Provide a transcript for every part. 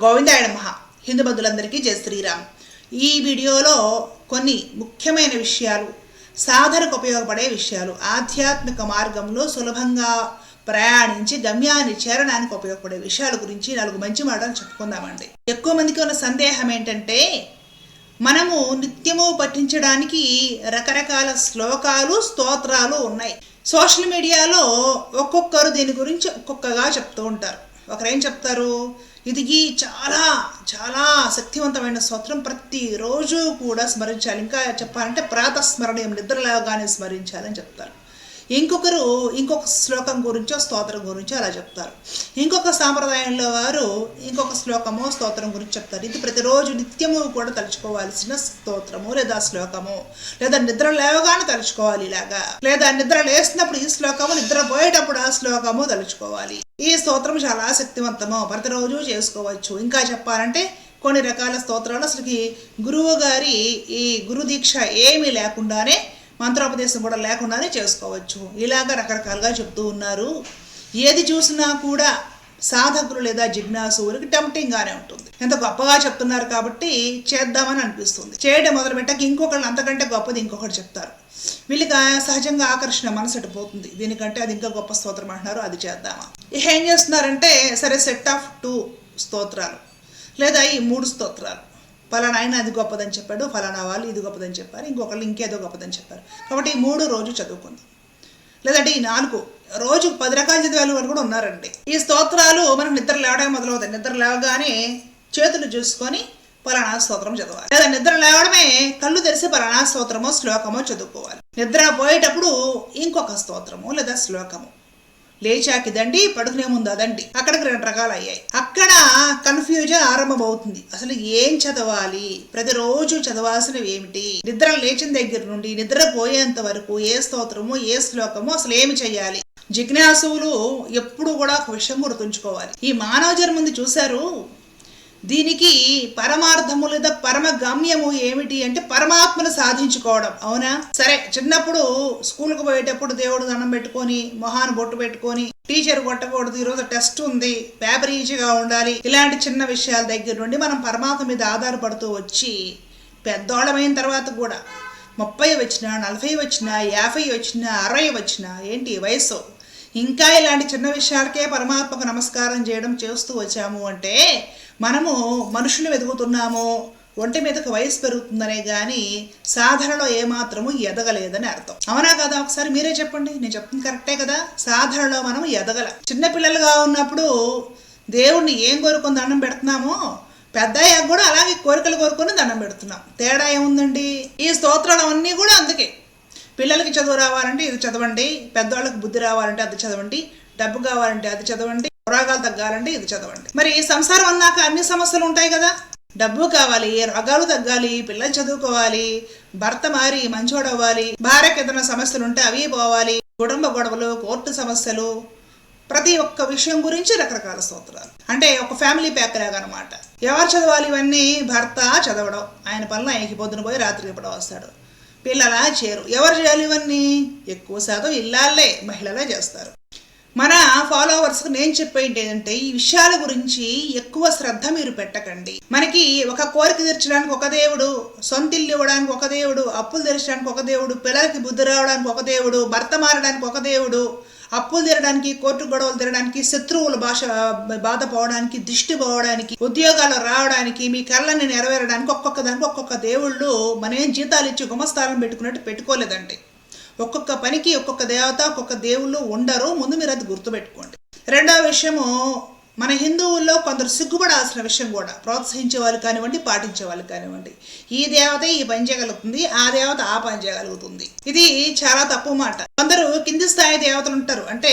గోవిందాయ మహా హిందూ బంధులందరికీ జయ శ్రీరామ్. ఈ వీడియోలో కొన్ని ముఖ్యమైన విషయాలు సాధనకు ఉపయోగపడే విషయాలు ఆధ్యాత్మిక మార్గంలో సులభంగా ప్రయాణించి గమ్యాన్ని చేరడానికి ఉపయోగపడే విషయాల గురించి నాలుగు మంచి మాటలు చెప్పుకుందామండి. ఎక్కువ మందికి ఉన్న సందేహం ఏంటంటే మనము నిత్యము పఠించడానికి రకరకాల శ్లోకాలు స్తోత్రాలు ఉన్నాయి. సోషల్ మీడియాలో ఒక్కొక్కరు దీని గురించి ఒక్కొక్కగా చెప్తూ ఉంటారు. ఒకరేం చెప్తారు? ఇది చాలా చాలా శక్తివంతమైన స్తోత్రం. ప్రతిరోజు కూడా స్మరించాలి. ఇంకా చెప్పాలంటే ప్రాతస్మరణీయం నిద్ర లేవగానే స్మరించాలని చెప్తారు. ఇంకొకరు ఇంకొక శ్లోకం గురించో స్తోత్రం గురించో అలా చెప్తారు. ఇంకొక సాంప్రదాయంలో వారు ఇంకొక శ్లోకమో స్తోత్రం గురించి చెప్తారు. ఇది ప్రతిరోజు నిత్యము కూడా తలుచుకోవాల్సిన స్తోత్రము లేదా శ్లోకము. లేదా నిద్ర లేవగానే తలుచుకోవాలి ఇలాగా. లేదా నిద్ర లేసినప్పుడు ఈ శ్లోకము నిద్ర పోయేటప్పుడు ఆ శ్లోకము తలుచుకోవాలి. ఈ స్తోత్రం చాలా శక్తివంతము. ప్రతిరోజు చేసుకోవచ్చు. ఇంకా చెప్పాలంటే కొన్ని రకాల స్తోత్రాలు అసలుకి గురువు గారి ఈ గురుదీక్ష ఏమీ లేకుండానే మంత్రోపదేశం కూడా లేకుండానే చేసుకోవచ్చు. ఇలాగ రకరకాలుగా చెప్తూ ఉన్నారు. ఏది చూసినా కూడా సాధకులు లేదా జిజ్ఞాసువులకి టెంప్టింగ్గానే ఉంటుంది. ఎంత గొప్పగా చెప్తున్నారు కాబట్టి చేద్దామని అనిపిస్తుంది. చేయడం మొదలు పెట్టాక ఇంకొకళ్ళు అంతకంటే గొప్పది ఇంకొకటి చెప్తారు. వీళ్ళకి సహజంగా ఆకర్షణ మనసట పోతుంది. దీనికంటే అది ఇంకా గొప్ప స్తోత్రం అంటున్నారు. అది చేద్దామా? ఇక ఏం చేస్తున్నారంటే సరే సెట్ ఆఫ్ టూ స్తోత్రాలు. లేదా ఈ మూడు స్తోత్రాలు. ఫలానా ఆయన అది గొప్పదని చెప్పాడు ఫలానా వాళ్ళు ఇది గొప్పదని చెప్పారు ఇంకొకళ్ళు ఇంకేదో గొప్పదని చెప్పారు. కాబట్టి ఈ మూడు రోజు చదువుకుందాం. లేదంటే ఈ నాలుగు. రోజు పది రకాల చదివాళ్ళు వారు కూడా ఉన్నారండి. ఈ స్తోత్రాలు మనం నిద్ర లేవడమే మొదలవుతాయి. నిద్ర లేవగానే చేతులు చూసుకొని పలానా స్తోత్రం చదవాలి. లేదా నిద్ర లేవడమే కళ్ళు తెరిసి పలానా స్తోత్రమో శ్లోకమో చదువుకోవాలి. నిద్ర పోయేటప్పుడు ఇంకొక స్తోత్రము లేదా శ్లోకము. లేచాకి దండి పడుకునే ముందు అదండి అక్కడికి రెండు రకాలు అయ్యాయి అక్కడ కన్ఫ్యూజన్ ఆరంభమవుతుంది. అసలు ఏం చదవాలి? ప్రతిరోజు చదవాల్సినవి ఏమిటి? నిద్ర లేచిన దగ్గర నుండి నిద్ర పోయేంత వరకు ఏ స్తోత్రము ఏ శ్లోకము అసలు ఏమి చేయాలి జిజ్ఞాసువులు ఎప్పుడు కూడా ఒక విషయం గుర్తుంచుకోవాలి. ఈ మానవ జన్మంది చూశారు దీనికి పరమార్థములు లేదా పరమ గమ్యము ఏమిటి అంటే పరమాత్మను సాధించుకోవడం. అవునా? సరే చిన్నప్పుడు స్కూల్కి పోయేటప్పుడు దేవుడు దండం పెట్టుకొని మొహాన్ని బొట్టు పెట్టుకొని టీచర్ కొట్టకూడదు ఈరోజు టెస్ట్ ఉంది పేపర్ ఈజీగా ఉండాలి ఇలాంటి చిన్న విషయాల దగ్గర నుండి మనం పరమాత్మ మీద ఆధారపడుతూ వచ్చి పెద్దోళ్ళమైన తర్వాత కూడా ముప్పై వచ్చినా నలభై వచ్చినా యాభై వచ్చినా అరవై వచ్చినా ఏంటి వయసు ఇంకా ఇలాంటి చిన్న విషయాలకే పరమాత్మకు నమస్కారం చేయడం చేస్తూ వచ్చాము అంటే మనము మనుషులు వెతుకుతున్నాము ఒంటి మీదకు వయసు పెరుగుతుందనే కానీ సాధనలో ఏమాత్రము ఎదగలేదని అర్థం. అవునా కదా? ఒకసారి మీరే చెప్పండి. నేను చెప్తుంది కరెక్టే కదా? సాధనలో మనం ఎదగల. చిన్నపిల్లలుగా ఉన్నప్పుడు దేవుణ్ణి ఏం కోరుకుని దండం పెడుతున్నామో పెద్దయ్యాక కూడా అలాగే కోరికలు కోరుకొని దండం పెడుతున్నాం. తేడా ఏముందండి? ఈ స్తోత్రాలు అన్నీ కూడా అందుకే. పిల్లలకి చదువు రావాలంటే ఇది చదవండి పెద్దవాళ్ళకి బుద్ధి రావాలంటే అది చదవండి డబ్బు కావాలంటే అది చదవండి. రోగాలు తగ్గాలంటే ఇది చదవండి. మరి ఈ సంసారం అన్నాక అన్ని సమస్యలు ఉంటాయి కదా? డబ్బు కావాలి రోగాలు తగ్గాలి పిల్లలు చదువుకోవాలి భర్త మారి మంచోడు అవ్వాలి భార్యకి ఏదైనా సమస్యలు ఉంటే అవి పోవాలి కుటుంబ గొడవలు కోర్టు సమస్యలు ప్రతి ఒక్క విషయం గురించి రకరకాల స్తోత్రాలు. అంటే ఒక ఫ్యామిలీ ప్యాక్ లాగా అనమాట ఎవరు చదవాలి ఇవన్నీ? భర్త చదవడం. ఆయన పనులు ఆయనకి పొద్దున పోయి రాత్రికి ఎప్పుడో వస్తాడు. పిల్లలా చేరు. ఎవరు చేయాలి ఇవన్నీ? ఎక్కువ శాతం ఇల్లాలే మహిళలే చేస్తారు. మన ఫాలోవర్స్కి నేను చెప్పేది ఏంటంటే ఈ విషయాల గురించి ఎక్కువ శ్రద్ధ మీరు పెట్టకండి. మనకి ఒక కోరిక తీర్చడానికి ఒక దేవుడు సొంత ఇల్లు ఇవ్వడానికి ఒక దేవుడు అప్పులు తీర్చడానికి ఒక దేవుడు పిల్లలకి బుద్ధి రావడానికి ఒక దేవుడు భర్త మారడానికి ఒక దేవుడు అప్పులు తీరడానికి కోర్టు గొడవలు తీరడానికి శత్రువుల భాష బాధ పోవడానికి దిష్టి పోవడానికి ఉద్యోగాలు రావడానికి మీ కళ్ళని నెరవేరడానికి ఒక్కొక్క దానికి ఒక్కొక్క దేవుళ్ళు మనమేం జీతాలు ఇచ్చి గుమస్థానం పెట్టుకున్నట్టు పెట్టుకోలేదండి. ఒక్కొక్క పనికి ఒక్కొక్క దేవత ఒక్కొక్క దేవుళ్ళు ఉండరు. ముందు మీరు అది గుర్తుపెట్టుకోండి. రెండవ విషయము మన హిందువుల్లో కొందరు సిగ్గుపడాల్సిన విషయం కూడా. ప్రోత్సహించే వాళ్ళు కానివ్వండి పాటించే వాళ్ళు కానివ్వండి. ఈ దేవత ఈ పని చేయగలుగుతుంది ఆ దేవత ఆ పని చేయగలుగుతుంది. ఇది చాలా తప్పు మాట. కొందరు కింది స్థాయి దేవతలు ఉంటారు. అంటే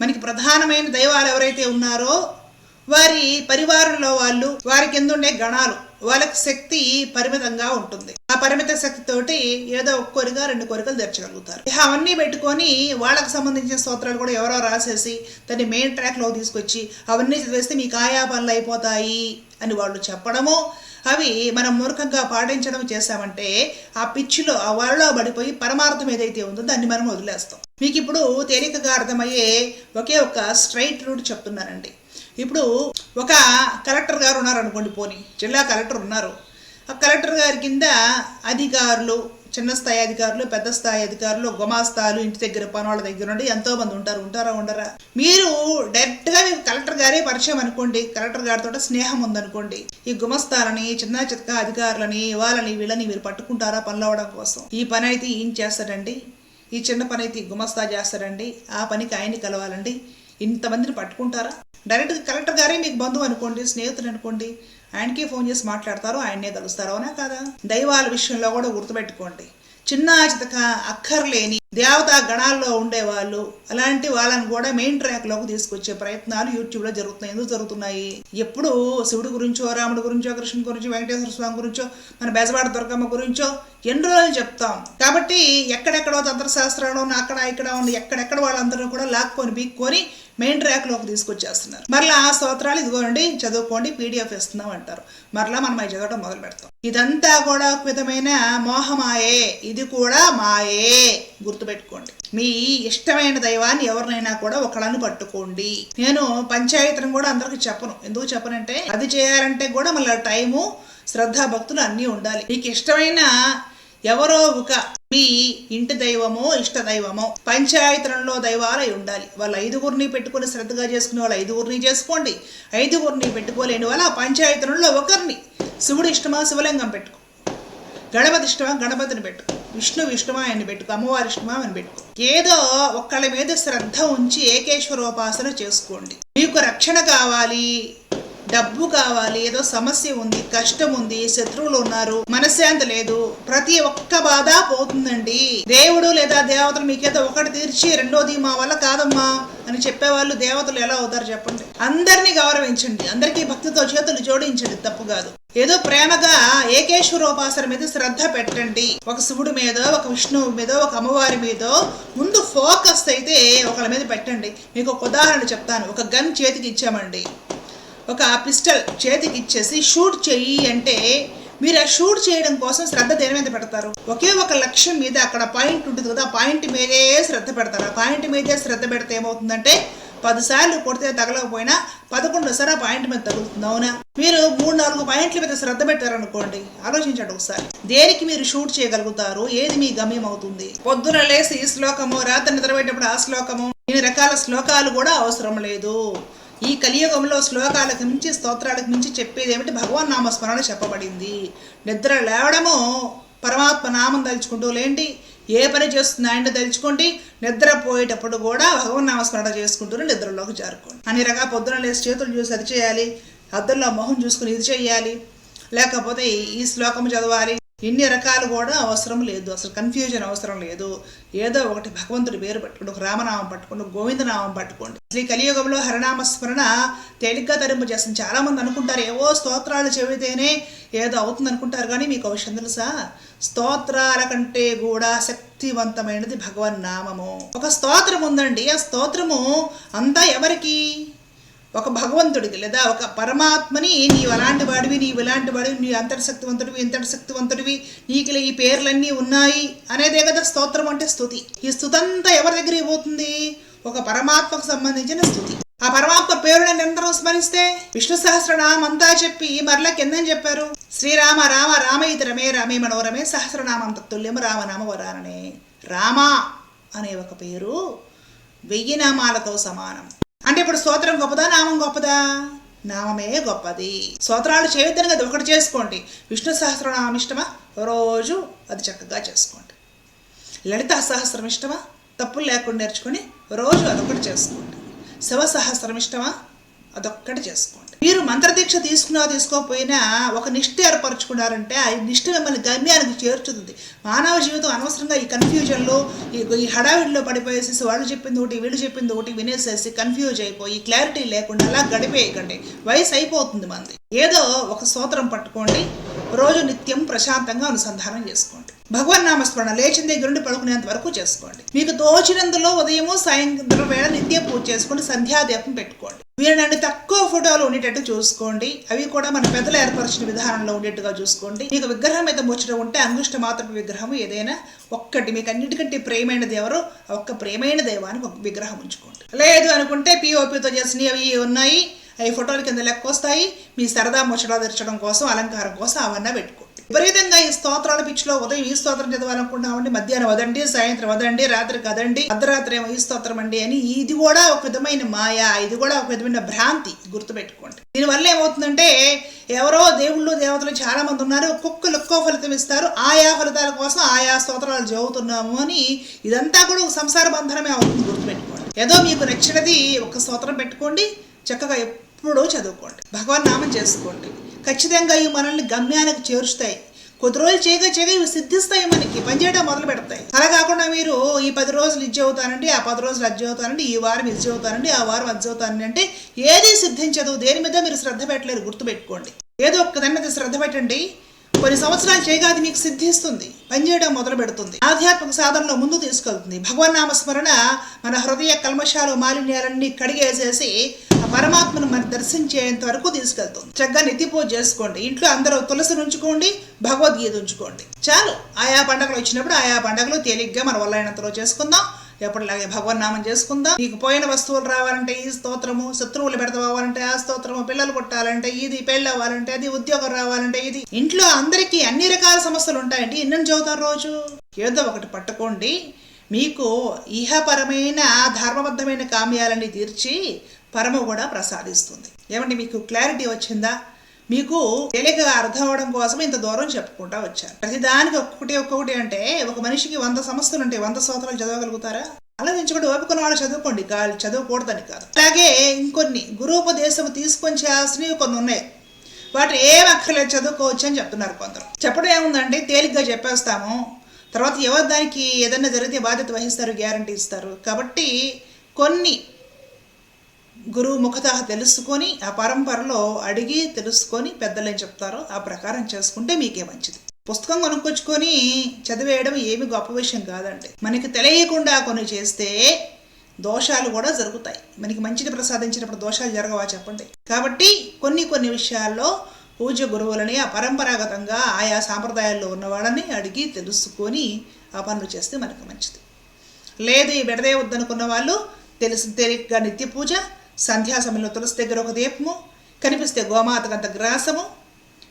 మనకి ప్రధానమైన దైవాలు ఎవరైతే ఉన్నారో వారి పరివారంలో వాళ్ళు వారి కింద ఉండే గణాలు. వాళ్ళకి శక్తి పరిమితంగా ఉంటుంది. ఆ పరిమిత శక్తితోటి ఏదో ఒక కోరిక రెండు కోరికలు తెరచగలుగుతారు. ఇక అవన్నీ పెట్టుకొని వాళ్ళకి సంబంధించిన స్తోత్రాలు కూడా ఎవరో రాసేసి దాన్ని మెయిన్ ట్రాక్లో తీసుకొచ్చి అవన్నీ చదివేస్తే మీకు ఆయా పనులు అయిపోతాయి అని వాళ్ళు చెప్పడము. అవి మనం మూర్ఖంగా పాటించడం చేశామంటే ఆ పిచ్చిలో ఆ వరలో పడిపోయి పరమార్థం ఏదైతే ఉందో దాన్ని మనం వదిలేస్తాం. మీకు ఇప్పుడు తేలికగా అర్థమయ్యే ఒకే ఒక స్ట్రైట్ రూట్ చెప్తున్నానండి. ఇప్పుడు ఒక కలెక్టర్ గారు ఉన్నారు అనుకోండి పోనీ. జిల్లా కలెక్టర్ ఉన్నారు. ఆ కలెక్టర్ గారి కింద అధికారులు చిన్న స్థాయి అధికారులు పెద్ద స్థాయి అధికారులు గుమాస్తాలు ఇంటి దగ్గర పనుల దగ్గర నుండి ఎంతో మంది ఉంటారు ఉంటారా ఉండరా? మీరు డైరెక్ట్గా మీకు కలెక్టర్ గారే పరిచయం అనుకోండి. కలెక్టర్ గారితో స్నేహం ఉందనుకోండి. ఈ గుమస్తాలని చిన్న చిత్త అధికారులని వాళ్ళని వీళ్ళని మీరు పట్టుకుంటారా పనులు అవడం కోసం? ఈ పని అయితే ఏం చేస్తాడండి. ఈ చిన్న పని అయితే గుమస్తా చేస్తాడండి. ఆ పనికి ఆయన్ని కలవాలండి. ఇంతమందిని పట్టుకుంటారా? డైరెక్ట్ కలెక్టర్ గారే మీకు బంధువు అనుకోండి స్నేహితుడు అనుకోండి ఆయనకే ఫోన్ చేసి మాట్లాడతారు ఆయన్నే కలుస్తారు అవునా కాదా? దైవాల విషయంలో కూడా గుర్తుపెట్టుకోండి. చిన్న చితక అక్కర్లేని దేవతా గణాల్లో ఉండేవాళ్ళు అలాంటి వాళ్ళని కూడా మెయిన్ ట్రాక్లోకి తీసుకొచ్చే ప్రయత్నాలు యూట్యూబ్లో జరుగుతున్నాయి. ఎందుకు జరుగుతున్నాయి? ఎప్పుడు శివుడి గురించో రాముడి గురించో కృష్ణుడి గురించో వెంకటేశ్వర స్వామి గురించో మన బెజవాడ దుర్గమ్మ గురించో ఎన్ని రోజులు చెప్తాం. కాబట్టి ఎక్కడెక్కడో తంత్రశాస్త్రంలో ఉన్న అక్కడ ఇక్కడ ఉన్న ఎక్కడెక్కడ వాళ్ళందరూ కూడా లాక్కొని బీక్కొని మెయిన్ ట్రాక్లోకి తీసుకొచ్చేస్తున్నారు. మరలా ఆ స్తోత్రాలు ఇదిగోండి చదువుకోండి పీడిఎఫ్ ఇస్తున్నాం అంటారు. మరలా మనం అవి చదవడం మొదలు పెడతాం. ఇదంతా కూడా విధమైన మోహమాయే ఇది కూడా మాయే. గుర్తుపెట్టుకోండి. మీ ఇష్టమైన దైవాన్ని ఎవరినైనా కూడా ఒకళ్ళని పట్టుకోండి. నేను పంచాయతీని కూడా అందరికి చెప్పను. ఎందుకు చెప్పనంటే అది చేయాలంటే కూడా మళ్ళీ టైము శ్రద్ధా భక్తులు అన్నీ ఉండాలి. మీకు ఇష్టమైన ఎవరో ఒక మీ ఇంటి దైవమో ఇష్ట దైవమో పంచాయతీలలో దైవాలై ఉండాలి. వాళ్ళ ఐదుగురిని పెట్టుకొని శ్రద్ధగా చేసుకునే వాళ్ళు ఐదుగురిని చేసుకోండి. ఐదుగురిని పెట్టుకోలేని వాళ్ళు ఆ పంచాయతీలలో ఒకరిని. శివుడు ఇష్టమా? శివలింగం పెట్టుకో. గణపతి ఇష్టమా? గణపతిని పెట్టుకో. విష్ణు ఇష్టమా? ఆయన పెట్టుకో. అమ్మవారి ఇష్టమా? అని పెట్టుకో. ఏదో ఒక్కళ్ళ మీద శ్రద్ధ ఉంచి ఏకేశ్వరోపాసన చేసుకోండి. మీకు రక్షణ కావాలి. డబ్బు కావాలి ఏదో సమస్య ఉంది కష్టం ఉంది శత్రువులు ఉన్నారు మనశ్శాంతి లేదు ప్రతి ఒక్క బాధ పోతుందండి. దేవుడు లేదా దేవతలు మీకేదో ఒకటి తీర్చి రెండోది మా వల్ల కాదమ్మా అని చెప్పేవాళ్ళు దేవతలు ఎలా అవుతారు చెప్పండి? అందరినీ గౌరవించండి. అందరికీ భక్తితో చేతులు జోడించండి తప్పు కాదు. ఏదో ప్రేమగా ఏకేశ్వరోపాసన మీద శ్రద్ధ పెట్టండి. ఒక శివుడి మీద ఒక విష్ణువు మీద ఒక అమ్మవారి మీద ముందు ఫోకస్ అయితే ఒకళ్ళ మీద పెట్టండి. మీకు ఒక ఉదాహరణ చెప్తాను. ఒక గన్ చేతికి ఇచ్చామండి. ఒక పిస్టల్ చేతికి ఇచ్చేసి షూట్ చెయ్యి అంటే మీరు ఆ షూట్ చేయడం కోసం శ్రద్ధ దేని మీద పెడతారు? ఒకే ఒక లక్ష్యం మీద అక్కడ పాయింట్ ఉంటుంది కదా ఆ పాయింట్ మీదే శ్రద్ధ పెడతారు. ఆ పాయింట్ మీదే శ్రద్ధ పెడితే ఏమవుతుందంటే పదిసార్లు కొడితే తగలకపోయినా పదకొండోసారి ఆ పాయింట్ మీద తగులుతుంది. అవునా? మీరు మూడు నాలుగు పాయింట్ల మీద శ్రద్ధ పెట్టారనుకోండి ఆలోచించండి ఒకసారి. దేనికి మీరు షూట్ చేయగలుగుతారు? ఏది మీ గమ్యం అవుతుంది? పొద్దున లేసి ఈ శ్లోకము రాత్రి నిద్రపోయేటప్పుడు ఆ శ్లోకము ఇన్ని రకాల శ్లోకాలు కూడా అవసరం లేదు. ఈ కలియుగంలో శ్లోకాలకు మించి స్తోత్రాలకు మించి చెప్పేది ఏమిటి? భగవాన్ నామస్మరణ చెప్పబడింది. నిద్ర లేవడము పరమాత్మ నామం తలుచుకుంటూ లేండి. ఏ పని చేస్తున్నా ఆయన తలుచుకోండి. నిద్రపోయేటప్పుడు కూడా భగవన్ నామస్మరణ చేసుకుంటూనే నిద్రలోకి జారుకోండి. అన్ని రకాల పొద్దున లేచి చేతులు చూసి అది చేయాలి. అద్దంలో మొహం చూసుకుని ఇది చేయాలి. లేకపోతే ఈ శ్లోకం చదవాలి. ఇన్ని రకాలు కూడా అవసరం లేదు. అసలు కన్ఫ్యూజన్ అవసరం లేదు. ఏదో ఒకటి భగవంతుడి పేరు పట్టుకోండి ఒక రామనామం పట్టుకోండి ఒక గోవిందనామం పట్టుకోండి. శ్రీ కలియుగంలో హరినామ స్మరణ తేలిగ్గా తరింపు చేస్తుంది. చాలామంది అనుకుంటారు ఏవో స్తోత్రాలు చెబితేనే ఏదో అవుతుంది అనుకుంటారు కానీ మీకు అవసరం తెలుసా? స్తోత్రాల కంటే కూడా శక్తివంతమైనది భగవన్ నామము. ఒక స్తోత్రం ఉందండి. ఆ స్తోత్రము అంతా ఎవరికి? ఒక భగవంతుడికి లేదా ఒక పరమాత్మని నీవు అలాంటి వాడివి నీవు ఇలాంటి వాడివి నీ అంతటి శక్తివంతుడివి ఇంతటి శక్తివంతుడివి నీకు ఈ పేర్లన్నీ ఉన్నాయి అనేదే కదా స్తోత్రం అంటే స్థుతి. ఈ స్థుతంతా ఎవరి దగ్గరికి పోతుంది? ఒక పరమాత్మకు సంబంధించిన స్థుతి. ఆ పరమాత్మ పేరుని నిరంతరం స్మరిస్తే విష్ణు సహస్రనామం అంతా చెప్పి మరలా కిందని చెప్పారు. శ్రీరామ రామ రామ ఇది రమే రామే మనోరమే సహస్రనామం తత్తుల్యము రామనామ వరాననే. రామ అనే ఒక పేరు వెయ్యి నామాలతో సమానం. అంటే ఇప్పుడు స్తోత్రం గొప్పదా? నామం గొప్పదా? నామమే గొప్పది. స్తోత్రాలు చేయొద్దని కదా ఒకటి చేసుకోండి. విష్ణు సహస్రనామం ఇష్టమా? రోజు అది చక్కగా చేసుకోండి. లలిత సహస్రం ఇష్టమా? తప్పులు లేకుండా నేర్చుకొని రోజు అదొకటి చేసుకోండి. శివ సహస్రం ఇష్టమా? అదొక్కటి చేసుకోండి. మీరు మంత్రదీక్ష తీసుకున్నా తీసుకోకపోయినా ఒక నిష్ఠ ఏర్పరచుకున్నారంటే ఆ నిష్ఠ మిమ్మల్ని గమ్యానికి చేర్చుతుంది. మానవ జీవితం అనవసరంగా ఈ కన్ఫ్యూజన్లో ఈ హడావిడిలో పడిపోయేసేసి వాళ్ళు చెప్పింది ఒకటి వీళ్ళు చెప్పింది ఒకటి వినేసేసి కన్ఫ్యూజ్ అయిపోయి క్లారిటీ లేకుండా అలా గడిపేయకండి. వయసు అయిపోతుంది మంది. ఏదో ఒక స్తోత్రం పట్టుకోండి రోజు నిత్యం ప్రశాంతంగా అనుసంధానం చేసుకోండి. భగవన్ నామస్మరణ లేచిన దగ్గర నుండి పడుకునేంత వరకు చేసుకోండి. మీకు తోచినందులో ఉదయము సాయంత్రం వేళ నిత్య పూజ చేసుకోండి సంధ్యాదీపం పెట్టుకోండి. వీళ్ళని తక్కువ ఫోటోలు ఉండేటట్టు చూసుకోండి. అవి కూడా మన పెద్దలు ఏర్పరిచిన విధానంలో ఉండేట్టుగా చూసుకోండి. మీకు విగ్రహం మీద ముచ్చట ఉంటే అంగుష్ట మాత్రపు విగ్రహం ఏదైనా ఒక్కటి. మీకు అన్నిటికంటే ప్రేమైన దేవరు ఒక్క ప్రేమైన దైవానికి ఒక విగ్రహం ఉంచుకోండి. లేదు అనుకుంటే పిఓపితో చేసినవి అవి ఉన్నాయి. అవి ఫోటోల కింద లెక్క వస్తాయి. మీ సరదా ముచ్చట తెరచడం కోసం అలంకారం కోసం అవన్నీ పెట్టుకోండి. విపరీతంగా ఈ స్తోత్రాల పిచ్చిలో ఉదయం ఈ స్తోత్రం చదవాలనుకుంటామండి మధ్యాహ్నం వదండి సాయంత్రం వదండి రాత్రి కదండి అర్ధరాత్రి ఏమో ఈ స్తోత్రం అండి అని ఇది కూడా ఒక విధమైన మాయ ఇది కూడా ఒక విధమైన భ్రాంతి గుర్తుపెట్టుకోండి. దీనివల్ల ఏమవుతుందంటే ఎవరో దేవుళ్ళు దేవతలు చాలా మంది ఉన్నారు ఒక్కొక్కరు ఒక్కో ఫలితం ఇస్తారు. ఆయా ఫలితాల కోసం ఆయా స్తోత్రాలు చదువుతున్నాము అని ఇదంతా కూడా ఒక సంసార బంధనమే అవుతుంది గుర్తుపెట్టుకోండి. ఏదో మీకు నచ్చినది ఒక స్తోత్రం పెట్టుకోండి. చక్కగా ఎప్పుడూ చదువుకోండి. భగవాన్ నామం చేసుకోండి. ఖచ్చితంగా ఇవి మనల్ని గమ్యానికి చేరుస్తాయి. కొద్ది రోజులు చేయగా చేయగా ఇవి సిద్ధిస్తాయి మనకి. పనిచేయడం మొదలు పెడతాయి. అలా కాకుండా మీరు ఈ పది రోజులు ఇది అవుతానండి ఆ పది రోజులు అది అవుతానండి ఈ వారం ఇది అవుతానండి ఆ వారం అది అవుతానండి అంటే ఏది సిద్ధించదు. దేని మీద మీరు శ్రద్ధ పెట్టలేరు. గుర్తుపెట్టుకోండి. ఏదో ఒక్క దాని మీద శ్రద్ధ పెట్టండి. కొన్ని సంవత్సరాలు చేయగా అది మీకు సిద్ధిస్తుంది. పనిచేయడం మొదలు పెడుతుంది. ఆధ్యాత్మిక సాధనలో ముందు తీసుకెళ్తుంది. భగవన్ నామస్మరణ మన హృదయ కల్మశాలు మాలిన్యాలన్నీ కడిగేసేసి పరమాత్మను మన దర్శించేంత వరకు తీసుకెళ్తుంది. చక్కగా నితిపూజ పూజ చేసుకోండి. ఇంట్లో అందరూ తులసిని ఉంచుకోండి భగవద్గీత ఉంచుకోండి. చాలు. ఆయా పండగలు వచ్చినప్పుడు ఆయా పండగలు తేలిగ్గా మన వల్లైనంతలో చేసుకుందాం. ఎప్పటిలాగే భగవన్ నామం చేసుకుందాం. నీకు పోయిన వస్తువులు రావాలంటే ఈ స్తోత్రము శత్రువులు పెడతావాలంటే ఆ స్తోత్రము పిల్లలు పుట్టాలంటే ఇది పెళ్ళి అవ్వాలంటే అది ఉద్యోగం రావాలంటే ఇది. ఇంట్లో అందరికీ అన్ని రకాల సమస్యలు ఉంటాయండి. ఎన్నెన్ని చదువుతారు రోజు? ఏదో ఒకటి పట్టుకోండి. మీకు ఇహపరమైన ధర్మబద్ధమైన కామ్యాలన్నీ తీర్చి పరమ కూడా ప్రసాదిస్తుంది. ఏమంటే మీకు క్లారిటీ వచ్చిందా? మీకు తేలికగా అర్థం అవడం కోసం ఇంత దూరం చెప్పుకుంటా వచ్చాను ప్రతిదానికి ఒక్కటి ఒక్కొక్కటి అంటే ఒక మనిషికి వంద సంస్థలు ఉంటాయి. వంద సంవత్సరాలు చదవగలుగుతారా? ఆలోచించుకుంటే ఓపికన్న వాళ్ళు చదువుకోండి. కాదు చదువుకూడదని కాదు. అలాగే ఇంకొన్ని గురూపదేశం తీసుకొని చేయాల్సినవి కొన్ని ఉన్నాయి. వాటి ఏం అక్కర్లేదు చదువుకోవచ్చు అని చెప్తున్నారు కొందరు. చెప్పడం ఏముందంటే తేలిగ్గా చెప్పేస్తాము. తర్వాత ఎవరు దానికి ఏదైనా జరిగితే బాధ్యత వహిస్తారు గ్యారంటీ ఇస్తారు. కాబట్టి కొన్ని గురువు ముఖత తెలుసుకొని ఆ పరంపరలో అడిగి తెలుసుకొని పెద్దలు ఏం చెప్తారో ఆ ప్రకారం చేసుకుంటే మీకే మంచిది. పుస్తకం కొనుక్కొచ్చుకొని చదివేయడం ఏమి గొప్ప విషయం కాదండి. మనకి తెలియకుండా కొన్ని చేస్తే దోషాలు కూడా జరుగుతాయి. మనకి మంచిని ప్రసాదించినప్పుడు దోషాలు జరగవా చెప్పండి? కాబట్టి కొన్ని కొన్ని విషయాల్లో పూజ గురువులని ఆ పరంపరాగతంగా ఆయా సాంప్రదాయాల్లో ఉన్న వాళ్ళని అడిగి తెలుసుకొని ఆ పనులు చేస్తే మనకి మంచిది. లేదు ఈ విడదే వద్దనుకున్న వాళ్ళు తెలిసి తేలిగ్గా నిత్య పూజ సంధ్యా సమయంలో తులసి దగ్గర ఒక దీపము కనిపిస్తే గోమాతకంత గ్రాసము.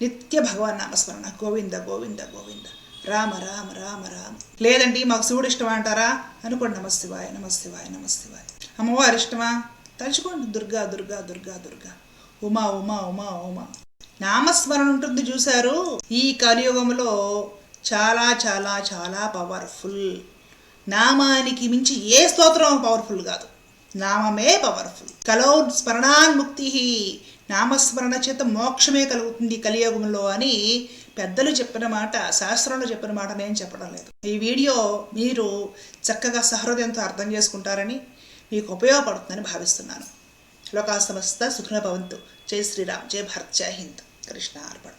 నిత్య భగవాన్ నామస్మరణ. గోవింద గోవింద గోవింద. రామ రామ రామ రామ. లేదండి మాకు శివుడు ఇష్టమా అంటారా? అనుకోండి. నమస్తివాయ నమస్తివాయ నమస్తివాయ అమ్మవారి ఇష్టమా? తలుచుకోండి. దుర్గా దుర్గా దుర్గా దుర్గా. ఉమా ఉమా ఉమా ఉమా. నామస్మరణ ఉంటుంది చూశారు. ఈ కలియుగంలో చాలా చాలా చాలా పవర్ఫుల్ నామానికి మించి ఏ స్తోత్రం పవర్ఫుల్ కాదు. నామమే పవర్ఫుల్ కలో స్మరణాన్ముక్తి నామస్మరణ చేత మోక్షమే కలుగుతుంది కలియుగంలో అని పెద్దలు చెప్పిన మాట శాస్త్రంలో చెప్పిన మాట నేను చెప్పడం లేదు. ఈ వీడియో మీరు చక్కగా సహృదయంతో అర్థం చేసుకుంటారని మీకు ఉపయోగపడుతుందని భావిస్తున్నాను. లోకా సమస్త సుఖన భవంతు. జై శ్రీరామ్. జై భారత్. జై హింద్. కృష్ణ అర్పణ.